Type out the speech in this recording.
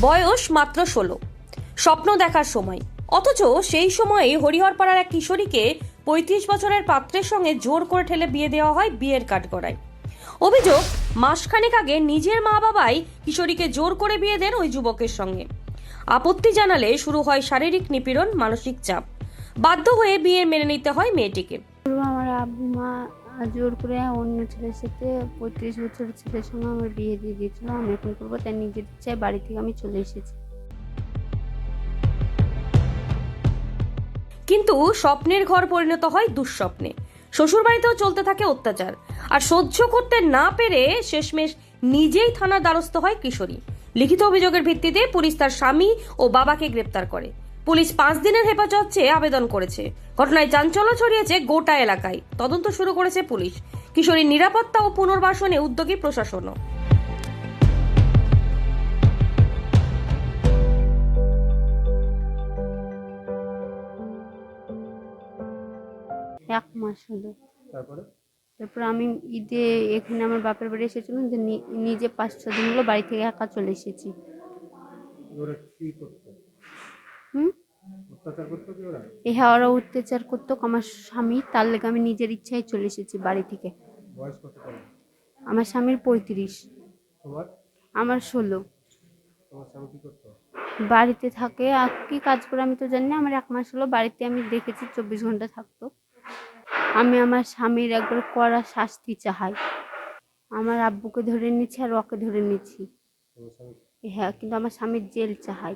বয়স মাত্র ষোলো। স্বপ্ন দেখার সময়। অথচ সেই সময়ে হরিহরপাড়ার এক কিশোরীকে পঁয়ত্রিশ বছরের পাত্রের সঙ্গে জোর করে ঠেলে বিয়ে দেওয়া হয় বিয়ের কাঠগড়ায়। অভিযোগ, মাসখানেক আগে নিজের মা বাবাই কিশোরীকে জোর করে বিয়ে দেন ওই যুবকের সঙ্গে। আপত্তি জানালে শুরু হয় শারীরিক নিপীড়ন, মানসিক চাপ। বাধ্য হয়ে বিয়ে মেনে নিতে হয় মেয়েটিকে। আমার মা জোর করে অন্য ছেলের সাথে পঁয়ত্রিশ বছরের ছেলের সঙ্গে আমার বিয়ে দিয়ে দিয়েছিল, আমি এখন করব, তাই নিজের ইচ্ছায় বাড়ি থেকে আমি চলে এসেছি। কিন্তু স্বপ্নের ঘর পরিণত হয় দুঃস্বপ্নে। শ্বশুরবাড়িতেও চলতে থাকে অত্যাচার। আর সহ্য করতে না পেরে শেষমেশ নিজেই থানার দ্বারস্থ হয় কিশোরী। লিখিত অভিযোগের ভিত্তিতে পুলিশ তার স্বামী ও বাবাকে গ্রেপ্তার করে। পুলিশ পাঁচ দিনের হেফাজত চেয়ে আবেদন করেছে। ঘটনায় চাঞ্চল্য ছড়িয়েছে গোটা এলাকায়। তদন্ত শুরু করেছে পুলিশ। কিশোরীর নিরাপত্তা ও পুনর্বাসনে উদ্যোগী প্রশাসনও। এক মাস হলো। তারপরে? তারপর আমি ঈদে এখানে আমার বাপের বাড়ি এসেছিলাম যে নিজে পাঁচ ছ দিন হলো বাড়ি থেকে একা চলে এসেছি। হুম অত্যাচার করতো কি ওরা হ্যাঁ ওরা অত্যাচার করতো আমার স্বামী। তার লেগে আমি নিজের ইচ্ছায় চলে এসেছি বাড়ি থেকে। আমার স্বামীর পঁয়ত্রিশ। আমার ষোলো। বাড়িতে থাকে। আর কি কাজ করে আমি তো জানি না। আমার এক মাস হলো বাড়িতে আমি দেখেছি চব্বিশ ঘণ্টা থাকতো। আমি আমার স্বামীর একবার কড়া শাস্তি চাহাই আমার আব্বুকে ধরে নিচ্ছি আর ওকে ধরে তোমার হ্যাঁ কিন্তু আমার স্বামীর জেল চাহাই